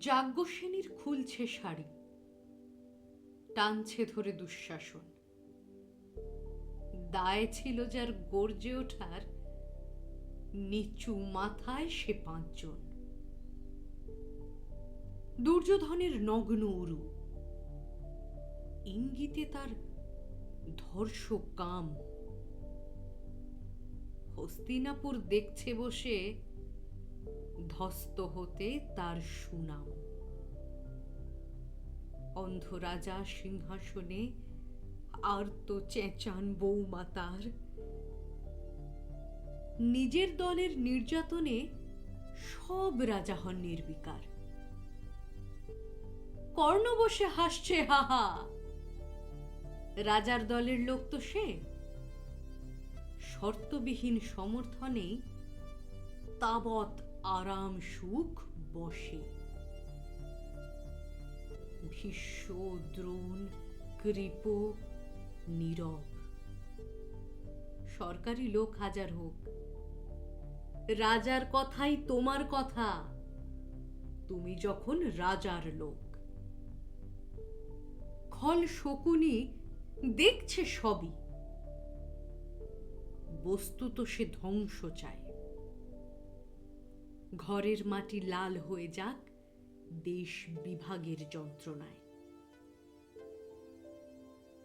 যাজ্ঞসেনীর খুলছে শাড়ি, টানছে ধরে দুঃশাসন। দায় ছিল যার গর্জে ওঠার, নিচু মাথায় সে পাঁচজন। দুর্যোধনের নগ্ন উরু। ইঙ্গিতে তার ধর্ষ কাম। হস্তিনাপুর দেখছে বসে ধস্ত হতে তার সুনাম। অন্ধ রাজা সিংহাসনে আর তো চেঁচান বৌমাতার নিজের দলের নির্যাতনে সব রাজা হন নির্বিকার। কর্ণ বসে হাসছে, হাহা। রাজার দলের লোক তো সে। শর্তবিহীন সমর্থনে তাবৎ আরাম সুখ বসে। ভীষ্ম, দ্রোণ, কৃপ, নীরব। সরকারি লোক হাজার হোক। রাজার কথাই তোমার কথা। তুমি যখন রাজার লোক। খল শকুনি দেখছে সবই। বস্তুত সে ধ্বংস চায়। ঘরের মাটি লাল হয়ে যাক দেশ বিভাগের যন্ত্রণায়।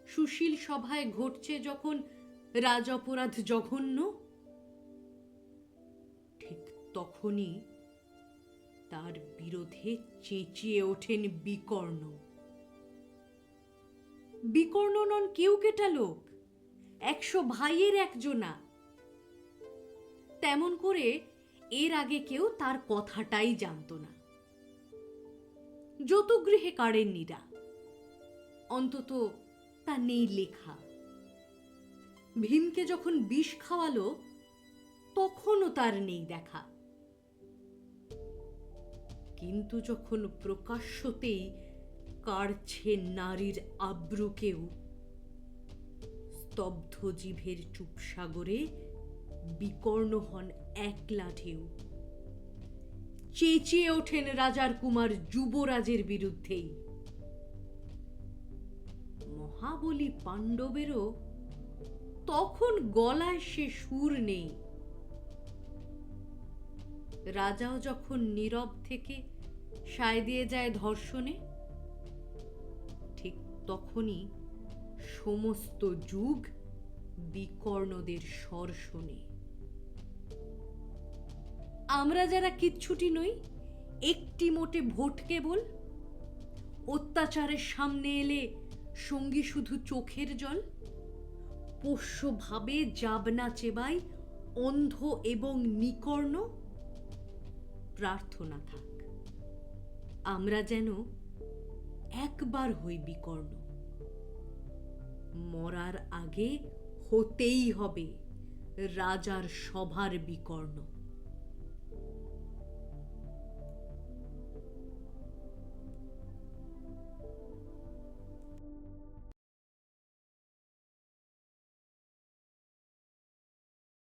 সুশীল সভায় ঘটছে যখন রাজ অপরাধ জঘন্য, ঠিক তখনই তার বিরোধে চেঁচিয়ে ওঠেন বিকর্ণ। বিকর্ণ নন কেউ কেটা লোক? একশো ভাইয়ের একজনা তেমন করে এর আগে কেউ তার কথাটাই জানতো না। যতগৃহে কাড়েননিরা অন্তত তা নেই লেখা। ভীমকে যখন বিষ খাওয়ালো, তখনও তার নেই দেখা। কিন্তু যখন প্রকাশ্যতেই কাড়ছে নারীর আব্রুকেও। স্তব্ধ জিভের চুপসাগরে বিকর্ণ হন একলা ঢেউ চেঁচিয়ে ওঠেন রাজার কুমার যুবরাজের বিরুদ্ধেই। মহাবলী পাণ্ডবেরও তখন গলায় সে সুর নেই। রাজাও যখন নীরব থেকে সায় দিয়ে যায় ধর্ষণে তখনই সমস্ত যুগ বিকর্ণদের স্বর শোনে। আমরা যারা কিচ্ছুটি নই, একটি মোটে ভোট কেবল। অত্যাচারের সামনে এলে সঙ্গী শুধু চোখের জল। পোষ্যভাবে যাবনা চেবাই অন্ধ এবং নিকর্ণ। প্রার্থনা থাক। আমরা যেন একবার হই বিকর্ণ। মরার আগে হতেই হবে রাজার সভার বিকর্ণ।